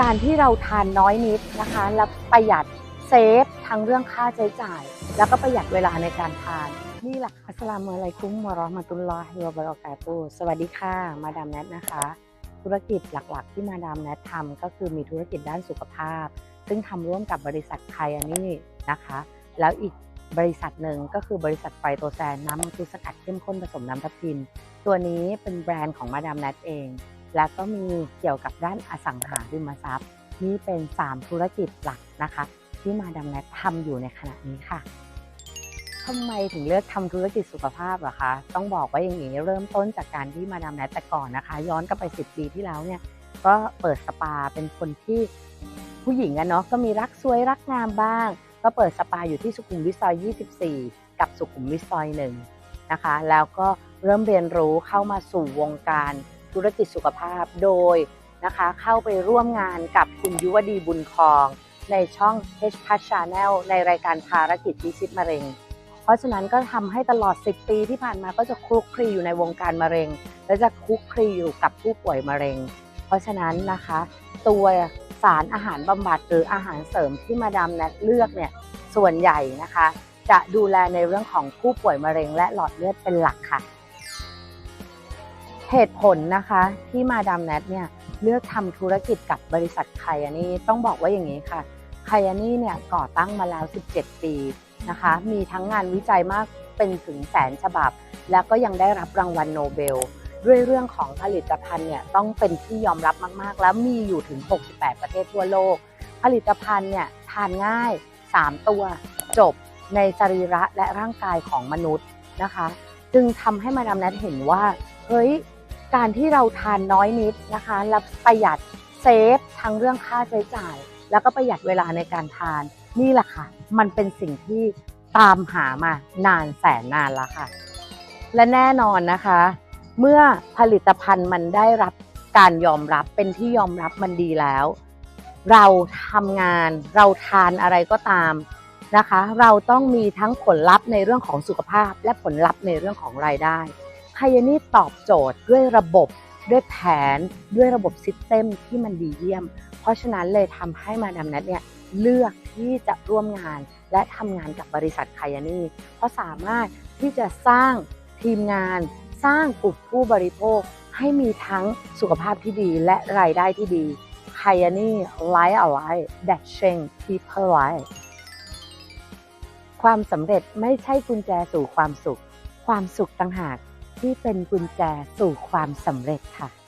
การที่เราทานน้อยนิดนะคะ แล้วประหยัดเซฟทั้งเรื่องค่าใช้จ่าย แล้วก็ประหยัดเวลาในการทาน นี่แหละอัสลามุอะลัยกุมวะเราะห์มะตุลลอฮิวะบะเราะกาตูสวัสดีค่ะ มาดามแนทนะคะ ธุรกิจหลักๆ ที่มาดามแนททำก็คือมีธุรกิจด้านสุขภาพ ซึ่งทำร่วมกับบริษัทไคอานี่นะคะ แล้วอีกบริษัทหนึ่งก็คือบริษัทไฟโตแซนน้ำมังคุดสกัดเข้มข้นผสมน้ำทับทิม ตัวนี้เป็นแบรนด์ของมาดามแนทเอง แล้วก็มีเกี่ยวกับด้านอสังหาริมทรัพย์ นี่เป็น 3 ธุรกิจหลักนะคะ ที่มาดามแนททำอยู่ในขณะนี้ค่ะทำไมถึงเลือกทำธุรกิจสุขภาพเหรอคะ ต้องบอกว่าอย่างนี้เริ่มต้นจากการที่มาดามแนทแต่ก่อนนะคะ ย้อนกลับไป 10 ปีที่แล้วเนี่ย ก็เปิดสปาเป็นคนที่ผู้หญิงอะเนาะก็มีรักสวยรักงามบ้าง ก็เปิดสปาอยู่ที่สุขุมวิทซอย 24 กับสุขุมวิทซอยหนึ่งนะคะ แล้วก็เริ่มเรียนรู้เข้ามาสู่วงการ ธุรกิจสุขภาพโดยนะคะเข้าไปร่วมงานกับคุณยุวดีบุญคอง ในช่อง H p a s Channel ในรายการภารกิจพิชิตมะเร็ง เพราะฉะนั้นก็ทำให้ตลอด 10 ปีที่ผ่านมาก็จะคลุกคลีอยู่ในวงการมะเร็ง และจะคลุกคลีอยู่กับผู้ป่วยมะเร็ง เพราะฉะนั้นนะคะ ตัวสารอาหารบำบัดหรืออาหารเสริมที่มาดามแนทเลือกเนี่ยส่วนใหญ่นะคะ จะดูแลในเรื่องของผู้ป่วยมะเร็งและหลอดเลือดเป็นหลักค่ะ เหตุผลนะคะที่มาดามแนทเนี่ยเลือกทำธุรกิจกับบริษัทไคอานี่ต้องบอกว่าอย่างนี้ค่ะไคอานี่เนี่ยก่อตั้งมาแล้ว 17 ปีนะคะ มีทั้งงานวิจัยมากเป็นถึงแสนฉบับ แล้วก็ยังได้รับรางวัลโนเบล ด้วยเรื่องของผลิตภัณฑ์เนี่ยต้องเป็นที่ยอมรับมากๆ แล้วมีอยู่ถึง 68 ประเทศทั่วโลก ผลิตภัณฑ์เนี่ยทานง่าย 3 ตัวจบในสรีระและร่างกายของมนุษย์นะคะ จึงทำให้มาดามแนทเห็นว่าเฮ้ย การที่เราทานน้อยนิดนะคะแล้วประหยัดเซฟทั้งเรื่องค่าใช้จ่าย แล้วก็ประหยัดเวลาในการทาน นี่แหละค่ะ มันเป็นสิ่งที่ตามหามานานแสนนานแล้วค่ะ และแน่นอนนะคะ เมื่อผลิตภัณฑ์มันได้รับการยอมรับเป็นที่ยอมรับมันดีแล้ว เราทำงานเราทานอะไรก็ตามนะคะ เราต้องมีทั้งผลลัพธ์ในเรื่องของสุขภาพ และผลลัพธ์ในเรื่องของรายได้ ไคยานี่ตอบโจทย์ด้วยระบบด้วยแผนด้วยระบบซิสเต็มที่มันดีเยี่ยม เพราะฉะนั้นเลยทำให้มาดามนัทเนี่ยเลือกที่จะร่วมงานและทำงานกับบริษัทไคยานี่เพราะสามารถที่จะสร้างทีมงาน สร้างกลุ่มผู้บริโภค ให้มีทั้งสุขภาพที่ดีและรายได้ที่ดีไคยานี่ Life Alive That Change People Life ความสำเร็จไม่ใช่กุญแจสู่ความสุข ความสุขต่างหาก ที่เป็นกุญแจสู่ความสำเร็จค่ะ